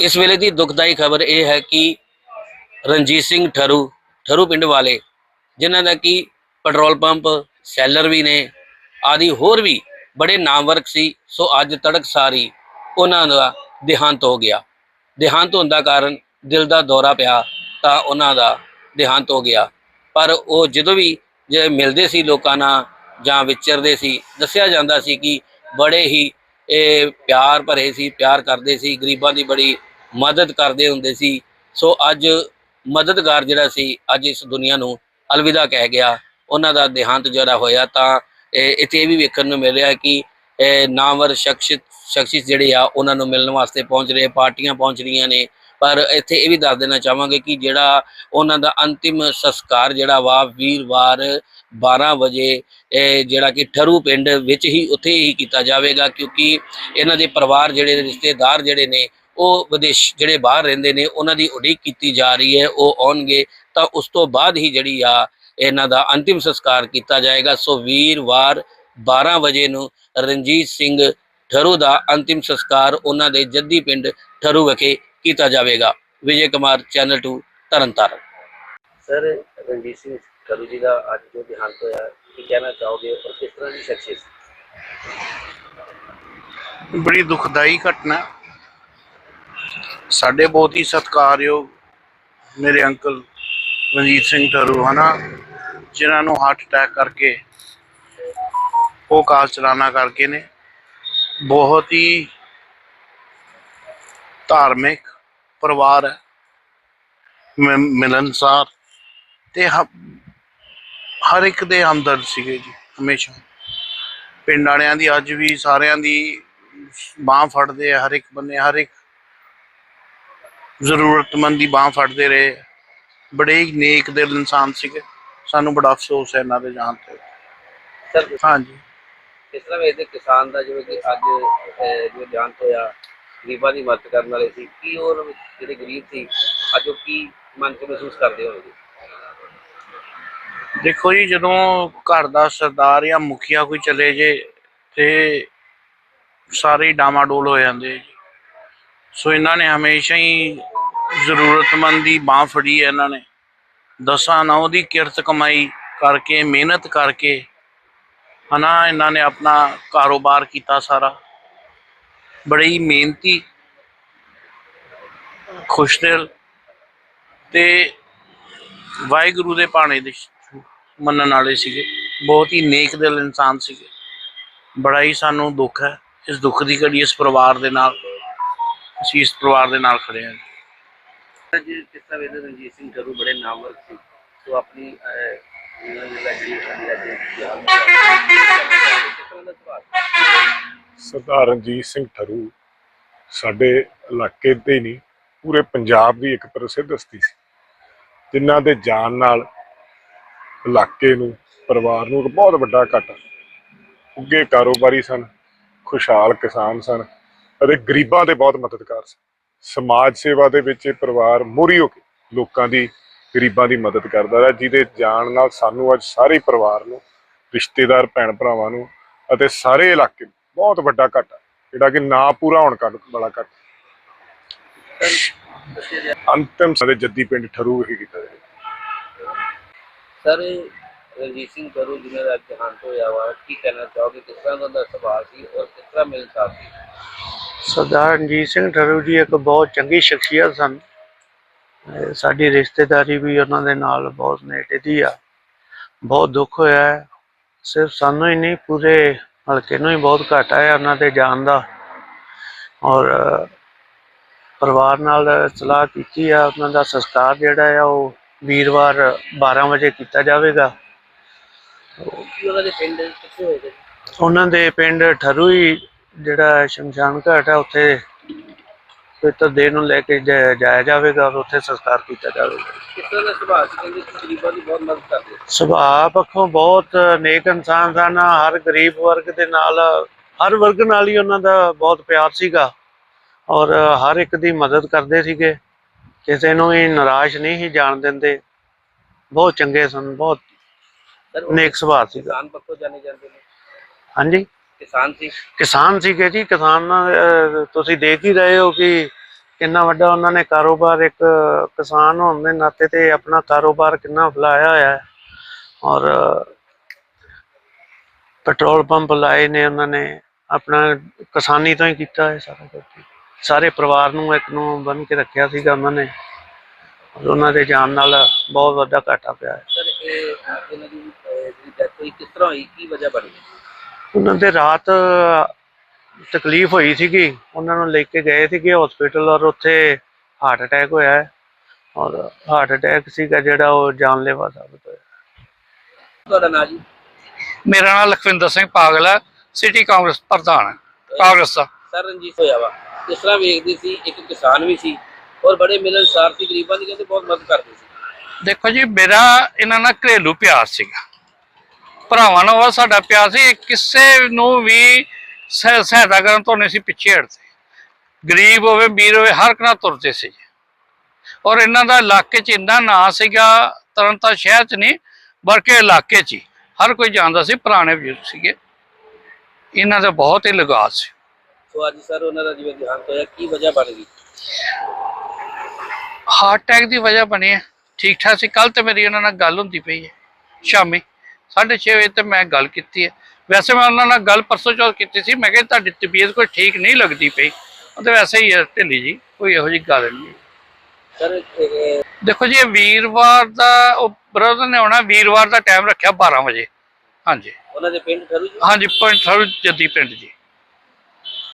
ਇਸ ਵੇਲੇ ਦੀ ਦੁਖਦਾਈ ਖਬਰ ਇਹ ਹੈ ਕਿ ਰਣਜੀਤ ਸਿੰਘ ਠਰੂ ਠਰੂ ਪਿੰਡ ਵਾਲੇ, ਜਿਨ੍ਹਾਂ ਦਾ ਕਿ ਪੈਟਰੋਲ ਪੰਪ, ਸੈਲਰ ਵੀ ਨੇ, ਆਦਿ ਹੋਰ ਵੀ ਬੜੇ ਨਾਮਵਰਕ ਸੀ, ਸੋ ਅੱਜ ਤੜਕ ਸਾਰੀ ਉਹਨਾਂ ਦਾ ਦੇਹਾਂਤ ਹੋ ਗਿਆ। ਦੇਹਾਂਤ ਹੋਣ ਦਾ ਕਾਰਨ ਦਿਲ ਦਾ ਦੌਰਾ ਪਿਆ ਤਾਂ ਉਹਨਾਂ ਦਾ ਦੇਹਾਂਤ ਹੋ ਗਿਆ। ਪਰ ਉਹ ਜਦੋਂ ਵੀ ਜੇ ਮਿਲਦੇ ਸੀ ਲੋਕਾਂ ਨਾਲ ਜਾਂ ਵਿਚਰਦੇ ਸੀ, ਦੱਸਿਆ ਜਾਂਦਾ ਸੀ ਕਿ ਬੜੇ ਹੀ ਇਹ ਪਿਆਰ ਭਰੇ ਸੀ, ਪਿਆਰ ਕਰਦੇ ਸੀ, ਗਰੀਬਾਂ ਦੀ ਬੜੀ ਮਦਦ ਕਰਦੇ ਹੁੰਦੇ ਸੀ। ਸੋ ਅੱਜ ਮਦਦਗਾਰ ਜਿਹੜਾ ਸੀ, ਅੱਜ ਇਸ ਦੁਨੀਆ ਨੂੰ ਅਲਵਿਦਾ ਕਹਿ ਗਿਆ। ਉਹਨਾਂ ਦਾ ਦੇਹਾਂਤ ਜਿਹੜਾ ਹੋਇਆ ਤਾਂ ਇਹ, ਇੱਥੇ ਇਹ ਵੀ ਵੇਖਣ ਨੂੰ ਮਿਲ ਰਿਹਾ ਕਿ ਇਹ ਨਾਮਵਰ ਸ਼ਖਸ ਸ਼ਖਸੀਅਤ ਜਿਹੜੇ ਆ, ਉਹਨਾਂ ਨੂੰ ਮਿਲਣ ਵਾਸਤੇ ਪਹੁੰਚ ਰਹੇ, ਪਾਰਟੀਆਂ ਪਹੁੰਚ ਰਹੀਆਂ ਨੇ। ਪਰ ਇੱਥੇ ਇਹ ਵੀ ਦੱਸ ਦੇਣਾ ਚਾਹਾਂਗੇ ਕਿ ਜਿਹੜਾ ਉਹਨਾਂ ਦਾ ਅੰਤਿਮ ਸੰਸਕਾਰ ਜਿਹੜਾ ਵਾ, ਵੀਰਵਾਰ 12 ਵਜੇ, ਇਹ ਜਿਹੜਾ ਕਿ ਠਰੂ ਪਿੰਡ ਵਿੱਚ ਹੀ ਉੱਥੇ ਹੀ ਕੀਤਾ ਜਾਵੇਗਾ, ਕਿਉਂਕਿ ਇਹਨਾਂ ਦੇ ਪਰਿਵਾਰ ਜਿਹੜੇ ਰਿਸ਼ਤੇਦਾਰ ਜਿਹੜੇ ਨੇ, ਉਹ ਵਿਦੇਸ਼ ਜਿਹੜੇ ਬਾਹਰ ਰਹਿੰਦੇ ਨੇ, ਉਹਨਾਂ ਦੀ ਉਡੀਕ ਕੀਤੀ ਜਾ ਰਹੀ ਹੈ, ਉਹ ਆਉਣਗੇ ਤਾਂ ਉਸ ਤੋਂ ਬਾਅਦ ਹੀ ਜਿਹੜੀ ਆ ਇਹਨਾਂ ਦਾ ਅੰਤਿਮ ਸੰਸਕਾਰ ਕੀਤਾ ਜਾਏਗਾ। ਸੋ ਵੀਰਵਾਰ 12 ਵਜੇ ਨੂੰ ਰਣਜੀਤ ਸਿੰਘ ਠਰੂ ਦਾ ਅੰਤਿਮ ਸੰਸਕਾਰ ਉਹਨਾਂ ਦੇ ਜੱਦੀ ਪਿੰਡ ਠਰੂ ਵਿਖੇ ਕੀਤਾ ਜਾਵੇਗਾ। ਵਿਜੇ ਕੁਮਾਰ ਚੈਨਲ 2 ਤਰਨਤਾਰਨ। ਸਰ, ਰਣਜੀਤ ਸਿੰਘ ਕਰੂ ਜੀ ਦਾ ਅੱਜ ਜੋ ਦੇਹਾਂਤ ਹੋਇਆ, ਕੀ ਕਹਿਣਾ ਚਾਹੋਗੇ ਔਰ ਕਿਸ ਤਰ੍ਹਾਂ ਦੀ ਸ਼ਖਸੀਅਤ ਬੜੀ ਦੁਖਦਾਈ ਘਟਨਾ ਸਾਡੇ ਬਹੁਤ ਹੀ ਸਤਿਕਾਰਯੋਗ ਮੇਰੇ ਅੰਕਲ ਰਣਜੀਤ ਸਿੰਘ ਠਰੂ ਜਿਨ੍ਹਾਂ ਨੂੰ ਹਾਰਟ ਅਟੈਕ ਕਰਕੇ ਉਹ ਕਾਰ ਚਲਾਣਾ ਕਰਕੇ ਨੇ। ਬਹੁਤ ਹੀ ਧਾਰਮਿਕ ਪਰਿਵਾਰ ਹੈ। ਮਿਲਨਸਾਰ ਤੇ ਹਰ ਇੱਕ ਦੇ ਹਮਦਰਦ ਸੀਗੇ ਜੀ ਹਮੇਸ਼ਾ। ਪਿੰਡ ਵਾਲਿਆਂ ਦੀ ਅੱਜ ਵੀ ਸਾਰਿਆਂ ਦੀ ਬਾਹ ਫੜਦੇ ਆ ਹਰ ਇੱਕ ਬੰਨੇ ਹਰ ਇੱਕ ਜ਼ਰੂਰਤਮੰਦ ਦੀ ਬਾਹ ਫੜਦੇ ਰਹੇ। ਬੜੇ ਹੀ ਨੇਕ ਦਿਲ ਇਨਸਾਨ ਸੀਗੇ। ਸਾਨੂੰ ਬੜਾ ਅਫਸੋਸ ਹੈ ਇਹਨਾਂ ਦੇ ਜਾਣ ਤੇ। ਸਰ ਹਾਂਜੀ। ਕਿਸ ਤਰ੍ਹਾਂ ਵੇਖਦੇ ਕਿਸਾਨ ਦਾ ਜਿਵੇਂ ਕਿ ਅੱਜ ਜੋ ਦੇਹਾਂਤ ਹੋਇਆ ਗਰੀਬਾਂ ਦੀ ਮਦਦ ਕਰਨ ਵਾਲੇ ਸੀ ਕੀ ਉਹ ਜਿਹੜੇ ਗਰੀਬ ਸੀ ਅੱਜ ਉਹ ਕੀ ਮਨ ਚ ਮਹਿਸੂਸ ਕਰਦੇ ਹੋਣਗੇ? ਦੇਖੋ ਜੀ, ਜਦੋਂ ਘਰ ਦਾ ਸਰਦਾਰ ਜਾਂ ਮੁਖੀਆ ਕੋਈ ਚਲੇ ਜੇ ਤੇ ਸਾਰੇ ਹੀ ਡਾਮਾਡੋਲ ਹੋ ਜਾਂਦੇ ਜੀ। ਸੋ ਇਹਨਾਂ ਨੇ ਹਮੇਸ਼ਾ ਹੀ ਜ਼ਰੂਰਤਮੰਦ ਦੀ ਬਾਹ ਫੜੀ ਹੈ ਇਹਨਾਂ ਨੇ। ਦਸਾਂ ਨਾ ਉਹਦੀ ਕਿਰਤ ਕਮਾਈ ਕਰਕੇ, ਮਿਹਨਤ ਕਰਕੇ ਹਨਾ, ਇਹਨਾਂ ਨੇ ਆਪਣਾ ਕਾਰੋਬਾਰ ਕੀਤਾ ਸਾਰਾ। ਬੜੀ ਹੀ ਮਿਹਨਤੀ ਖੁਸ਼ਦਿਲ ਤੇ ਵਾਹਿਗੁਰੂ ਦੇ ਭਾਣੇ ਦੇ ਮੰਨਣ ਵਾਲੇ ਸੀਗੇ। ਬਹੁਤ ਹੀ ਨੇਕ ਦਿਲ ਇਨਸਾਨ ਸੀਗੇ। ਬੜਾ ਹੀ ਸਾਨੂੰ ਦੁੱਖ ਹੈ। ਇਸ ਦੁੱਖ ਦੀ ਘੜੀ ਇਸ ਪਰਿਵਾਰ ਦੇ ਨਾਲ ਅਸੀਂ ਇਸ ਪਰਿਵਾਰ ਦੇ ਨਾਲ ਖੜੇ ਹਾਂ। ਅੱਜ ਕਿਸ ਤਰ੍ਹਾਂ ਵੇਖਦੇ ਰਣਜੀਤ ਸਿੰਘ ਕਰੂ ਬੜੇ ਨਾਮਵਰ ਸੀ। ਸੋ ਆਪਣੀ? ਸਰਦਾਰ ਰਣਜੀਤ ਸਿੰਘ ਠਰੂ ਸਾਡੇ ਇਲਾਕੇ ਦੇ ਹੀ ਨਹੀਂ ਪੂਰੇ ਪੰਜਾਬ ਦੀ ਇੱਕ ਪ੍ਰਸਿੱਧ ਹਸਤੀ ਸੀ। ਜਿਨ੍ਹਾਂ ਦੇ ਜਾਣ ਨਾਲ ਇਲਾਕੇ ਨੂੰ, ਪਰਿਵਾਰ ਨੂੰ ਇੱਕ ਬਹੁਤ ਵੱਡਾ ਘਾਟਾ। ਉੱਗੇ ਕਾਰੋਬਾਰੀ ਸਨ, ਖੁਸ਼ਹਾਲ ਕਿਸਾਨ ਸਨ ਅਤੇ ਗਰੀਬਾਂ ਦੇ ਬਹੁਤ ਮਦਦਗਾਰ ਸਨ। ਸਮਾਜ ਸੇਵਾ ਦੇ ਵਿੱਚ ਇਹ ਪਰਿਵਾਰ ਮੋਰੀ ਹੋ ਕੇ ਲੋਕਾਂ ਦੀ, ਗਰੀਬਾਂ ਦੀ ਮਦਦ ਕਰਦਾ ਰਿਹਾ, ਜਿਹਦੇ ਜਾਣ ਨਾਲ ਸਾਨੂੰ ਅੱਜ ਸਾਰੇ ਪਰਿਵਾਰ ਨੂੰ, ਰਿਸ਼ਤੇਦਾਰ ਭੈਣ ਭਰਾਵਾਂ ਨੂੰ ਅਤੇ ਸਾਰੇ ਇਲਾਕੇ ਨੂੰ ਬਹੁਤ ਵੱਡਾ ਘਾਟਾ, ਜਿਹੜਾ ਕਿ ਨਾ ਪੂਰਾ ਹੋਣ ਕਰ ਵਾਲਾ ਘਾਟਾ। ਅੰਤਿਮ ਸਾਡੇ ਜੱਦੀ ਪਿੰਡ ਠਰੂ ਵਿਖੇ ਕੀਤਾ ਜਾਵੇ ਸਰ ਰਣਜੀਤ ਸਿੰਘ ਕਰੂ ਜਿਹਨਾਂ ਦਾ ਦੇਹਾਂਤ ਹੋਇਆ ਵਾ ਕੀ ਕਹਿਣਾ ਚਾਹੋਗੇ? ਕਿਸ ਤਰ੍ਹਾਂ ਦਾ ਉਹਦਾ ਸੁਭਾਅ ਸੀ ਔਰ ਕਿਸ ਤਰ੍ਹਾਂ ਮਿਲਨਸਾਰ ਸੀ? ਸਰਦਾਰ ਰਣਜੀਤ ਸਿੰਘ ਠਰੂ ਜੀ ਇੱਕ ਬਹੁਤ ਚੰਗੀ ਸ਼ਖਸੀਅਤ ਸਨ। ਅਹ ਸਾਡੀ ਰਿਸ਼ਤੇਦਾਰੀ ਵੀ ਉਹਨਾਂ ਦੇ ਨਾਲ ਬਹੁਤ ਨੇੜੇ ਦੀ ਆ। ਬਹੁਤ ਦੁੱਖ ਹੋਇਆ ਹੈ। ਸਿਰਫ ਸਾਨੂੰ ਹੀ ਨਹੀਂ ਪੂਰੇ ਹਲਕੇ ਨੂੰ ਹੀ ਬਹੁਤ ਘਾਟਾ ਹੈ ਉਹਨਾਂ ਦੇ ਜਾਣ ਦਾ। ਔਰ ਅਹ, ਪਰਿਵਾਰ ਨਾਲ ਸਲਾਹ ਕੀਤੀ ਆ ਉਹਨਾਂ ਦਾ ਸੰਸਕਾਰ ਜਿਹੜਾ ਆ ਉਹ ਵੀਰਵਾਰ 12 ਵਜੇ ਕੀਤਾ ਜਾਵੇਗਾ। ਉਹਨਾਂ ਦੇ ਪਿੰਡ ਕਿੱਥੇ ਹੋਏ ਉਹਨਾਂ ਦੇ ਪਿੰਡ ਠਰੂ ਜਿਹੜਾ ਸ਼ਮਸ਼ਾਨ ਘਾਟ ਹੈ ਉੱਥੇ ਪਿੱਤਰ ਦੇਹ ਨੂੰ ਲੈ ਕੇ ਜਾ- ਜਾਇਆ ਜਾਵੇਗਾ ਔਰ ਉੱਥੇ ਸੰਸਕਾਰ ਕੀਤਾ ਜਾਵੇਗਾ। ਕਿਸ ਤਰ੍ਹਾਂ ਦਾ ਸੁਭਾਅ ਸੀ ਕਹਿੰਦੇ ਕਿ ਗਰੀਬਾਂ ਦੀ ਬਹੁਤ ਮਦਦ ਕਰਦੇ ਸੀ। ਸੁਭਾਅ ਪੱਖੋਂ ਬਹੁਤ ਨੇਕ ਇਨਸਾਨ ਸਨ। ਹਰ ਗਰੀਬ ਵਰਗ ਦੇ ਨਾਲ, ਹਰ ਵਰਗ ਨਾਲ ਹੀ ਉਹਨਾਂ ਦਾ ਬਹੁਤ ਪਿਆਰ ਸੀਗਾ। ਔਰ ਹਰ ਇੱਕ ਦੀ ਮਦਦ ਕਰਦੇ ਸੀਗੇ। ਕਿਸੇ ਨੂੰ ਵੀ ਨਿਰਾਸ਼ ਨਹੀਂ ਸੀ ਜਾਣ ਦਿੰਦੇ। ਬਹੁਤ ਚੰਗੇ ਸਨ ਬਹੁਤ ਨੇਕ ਸੁਭਾਅ ਸੀਗਾ। ਕਿਸਾਨ ਪੱਖੋਂ ਜਾਣੇ ਜਾਂਦੇ ਨੇ। ਹਾਂਜੀ? ਕਿਸਾਨ ਸੀ। ਕਿਸਾਨ ਸੀਗੇ ਜੀ ਕਿਸਾਨ ਤੁਸੀਂ ਦੇਖ ਹੀ ਰਹੇ ਹੋ ਕਿ ਕਿੰਨਾ ਵੱਡਾ ਉਹਨਾਂ ਨੇ ਕਾਰੋਬਾਰ ਇੱਕ ਕਿਸਾਨ ਹੋਣ ਦੇ ਨਾਤੇ ਤੇ ਆਪਣਾ ਕਾਰੋਬਾਰ ਕਿੰਨਾ ਫੈਲਾਇਆ ਹੋਇਆ ਹੈ। ਔਰ ਪੈਟਰੋਲ ਪੰਪ ਲਾਏ ਨੇ ਉਹਨਾਂ ਨੇ ਆਪਣਾ ਕਿਸਾਨੀ ਤੋਂ ਹੀ ਕੀਤਾ ਹੈ ਸਾਰਾ ਕੁਝ। ਸਾਰੇ ਪਰਿਵਾਰ ਨੂੰ ਇੱਕ ਨੂੰ ਬੰਨ ਕੇ ਰੱਖਿਆ ਸੀਗਾ ਉਹਨਾਂ ਨੇ। ਉਹਨਾਂ ਦੇ ਜਾਣ ਨਾਲ ਬਹੁਤ ਵੱਡਾ ਘਾਟਾ ਪਿਆ ਹੈ। ਸਰ ਇਹ ਇਹਨਾਂ ਦੀ ਅਹ, ਜਿਹੜੀ ਡੈਥ ਹੋਈ ਕਿਸ ਤਰ੍ਹਾਂ ਹੋਈ? ਕੀ ਵਜ੍ਹਾ ਬਣੀ ਉਹਨਾਂ ਦੇ ਰਾਤ ਤਕਲੀਫ ਹੋਈ ਸੀਗੀ। ਉਹਨਾਂ ਨੂੰ ਲੈ ਕੇ ਗਏ ਸੀਗੇ ਹਸਪੀਟਲ ਔਰ ਉੱਥੇ ਹਾਰਟ ਅਟੈਕ ਹੋਇਆ ਹੈ। ਔਰ ਹਾਰਟ ਅਟੈਕ ਸੀਗਾ ਜਿਹੜਾ ਉਹ ਜਾਨਲੇਵਾ ਸਾਬਤ ਹੋਇਆ। ਤੁਹਾਡਾ ਨਾਂ ਜੀ? ਮੇਰਾ ਨਾਮ ਲਖਵਿੰਦਰ ਸਿੰਘ ਪਾਗਲ ਹੈ। ਸਿਟੀ ਕਾਂਗਰਸ ਪ੍ਰਧਾਨ ਹੈ। ਕਾਂਗਰਸ ਦਾ। ਸਰ ਰਣਜੀਤ ਹੋਇਆ ਵਾ। ਕਿਸ ਤਰ੍ਹਾਂ ਵੇਖਦੇ ਸੀ, ਇੱਕ ਕਿਸਾਨ ਵੀ ਸੀ ਔਰ ਬੜੇ ਮਿਲਨਸਾਰ ਸੀ ਗਰੀਬਾਂ ਦੀ ਕਹਿੰਦੇ ਬਹੁਤ ਮਦਦ ਕਰਦੇ ਸੀ। ਦੇਖੋ ਜੀ, ਮੇਰਾ ਇਹਨਾਂ ਨਾਲ ਘਰੇਲੂ ਪਿਆਰ ਸੀਗਾ। ਭਰਾਵਾਂ ਨਾਲ ਸਾਡਾ ਪਿਆਰ ਸੀ। ਕਿਸੇ ਨੂੰ ਵੀ ਸਹਾਇਤਾ ਕਰਨ ਤੋਂ ਨਹੀਂ ਸੀ ਪਿੱਛੇ ਹਟਦੇ। ਗਰੀਬ ਹੋਵੇ, ਅਮੀਰ ਹੋਵੇ, ਹਰ ਇੱਕ ਤੁਰਦੇ ਸੀ। ਔਰ ਇਹਨਾਂ ਦਾ ਇਲਾਕੇ 'ਚ ਇੰਨਾ ਨਾਂ ਸੀਗਾ ਤਰਨਤਾਰਨ ਸ਼ਹਿਰ 'ਚ ਨਹੀਂ, ਬਲਕਿ ਇਲਾਕੇ 'ਚ ਹੀ। ਹਰ ਕੋਈ ਜਾਣਦਾ ਸੀ, ਪੁਰਾਣੇ ਬਜ਼ੁਰਗ ਸੀਗੇ। ਇਹਨਾਂ ਦਾ ਬਹੁਤ ਹੀ ਲਗਾਅ ਸੀ। ਸੋ ਅੱਜ ਸਰ ਉਹਨਾਂ ਦਾ ਜਿਵੇਂ ਦੇਹਾਂਤ ਹੋਇਆ ਕੀ ਵਜ੍ਹਾ ਬਣ ਗਈ? ਹਾਰਟ ਅਟੈਕ ਦੀ ਵਜ੍ਹਾ ਬਣੀ ਹੈ। ਠੀਕ ਠਾਕ ਸੀ। ਕੱਲ ਤੇ ਮੇਰੀ ਉਹਨਾਂ ਨਾਲ ਗੱਲ ਹੁੰਦੀ ਪਈ ਹੈ ਸ਼ਾਮੀ। 6:30 ਵਜੇ ਤੇ ਮੈਂ ਗੱਲ ਕੀਤੀ ਹੈ। ਵੈਸੇ ਮੈਂ ਉਹਨਾਂ ਨਾਲ ਗੱਲ ਪਰਸੋਂ ਚੌਥ ਕੀਤੀ ਸੀ। ਮੈਂ ਕਿਹਾ ਤੁਹਾਡੀ ਤਬੀਅਤ ਕੋਈ ਠੀਕ ਨਹੀਂ ਲੱਗਦੀ ਪਈ। ਉਹ ਤੇ ਵੈਸੇ ਹੀ ਹੈ ਢਿੱਲੀ ਜੀ ਕੋਈ ਇਹੋ ਜਿਹੀ ਗੱਲ ਨਹੀਂ ਸਰ ਦੇਖੋ ਜੀ ਵੀਰਵਾਰ ਦਾ ਉਹ ਬ੍ਰਦਰ ਨੇ ਆਉਣਾ ਵੀਰਵਾਰ ਦਾ ਟਾਈਮ ਰੱਖਿਆ 12 ਵਜੇ। ਹਾਂਜੀ। ਉਹਨਾਂ ਦੇ ਪਿੰਡ ਠਰੂ ਜੀ? ਹਾਂਜੀ ਪਿੰਡ ਥਰੂ ਜੱਦੀ ਪਿੰਡ ਜੀ।